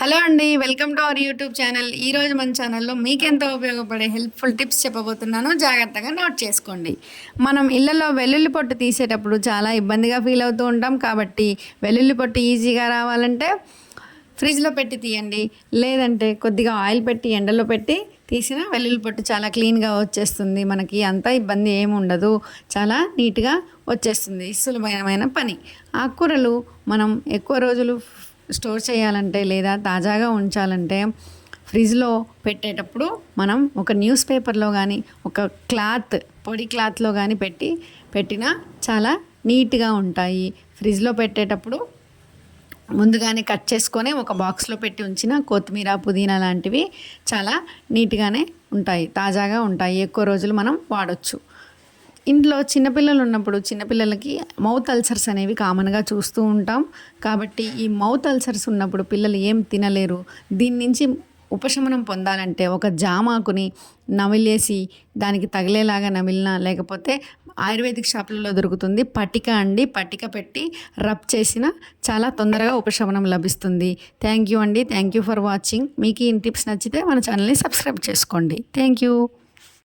Hello అండి welcome to our YouTube channel. ఈ రోజు మన ఛానల్లో మీకెంతో ఉపయోగపడే హెల్ప్ఫుల్ టిప్స్ చెప్పబోతున్నాను. జాగ్రత్తగా నోట్ చేసుకోండి. మనం ఇళ్ళలో వెల్లుల్లి పొట్టు తీసేటప్పుడు చాలా ఇబ్బందిగా ఫీల్ అవుతూ ఉంటాం. కాబట్టి వెల్లుల్లి పొట్టు ఈజీగా రావాలంటే ఫ్రిడ్జ్లో పెట్టి తీయండి. లేదంటే కొద్దిగా ఆయిల్ పెట్టి ఎండలో పెట్టి తీసిన వెల్లుల్లి పొట్టు చాలా క్లీన్గా వచ్చేస్తుంది. మనకి అంత ఇబ్బంది ఏమి ఉండదు. చాలా నీట్గా వచ్చేస్తుంది. సులభమైన పని. ఆకుకూరలు మనం ఎక్కువ రోజులు స్టోర్ చేయాలంటే లేదా తాజాగా ఉంచాలంటే ఫ్రిడ్జ్లో పెట్టేటప్పుడు మనం ఒక న్యూస్ పేపర్లో కానీ ఒక క్లాత్ పొడి క్లాత్లో కానీ పెట్టి పెట్టినా చాలా నీట్గా ఉంటాయి. ఫ్రిడ్జ్లో పెట్టేటప్పుడు ముందుగానే కట్ చేసుకొని ఒక బాక్స్లో పెట్టి ఉంచిన కొత్తిమీర పుదీనా లాంటివి చాలా నీట్గానే ఉంటాయి తాజాగా ఉంటాయి. ఎక్కువ రోజులు మనం వాడచ్చు. ఇంట్లో చిన్నపిల్లలు ఉన్నప్పుడు చిన్నపిల్లలకి మౌత్ అల్సర్స్ అనేవి కామన్గా చూస్తూ ఉంటాం. కాబట్టి ఈ మౌత్ అల్సర్స్ ఉన్నప్పుడు పిల్లలు ఏం తినలేరు. దీని నుంచి ఉపశమనం పొందాలంటే ఒక జామాకుని నమిలేసి దానికి తగిలేలాగా నమిలినా లేకపోతే ఆయుర్వేదిక్ షాపులలో దొరుకుతుంది. పట్టిక అండి పట్టిక పెట్టి రబ్ చేసిన చాలా తొందరగా ఉపశమనం లభిస్తుంది. థ్యాంక్ యూ అండి. Thank you for watching. మీకు ఈ టిప్స్ నచ్చితే మన ఛానల్ని సబ్స్క్రైబ్ చేసుకోండి. Thank you.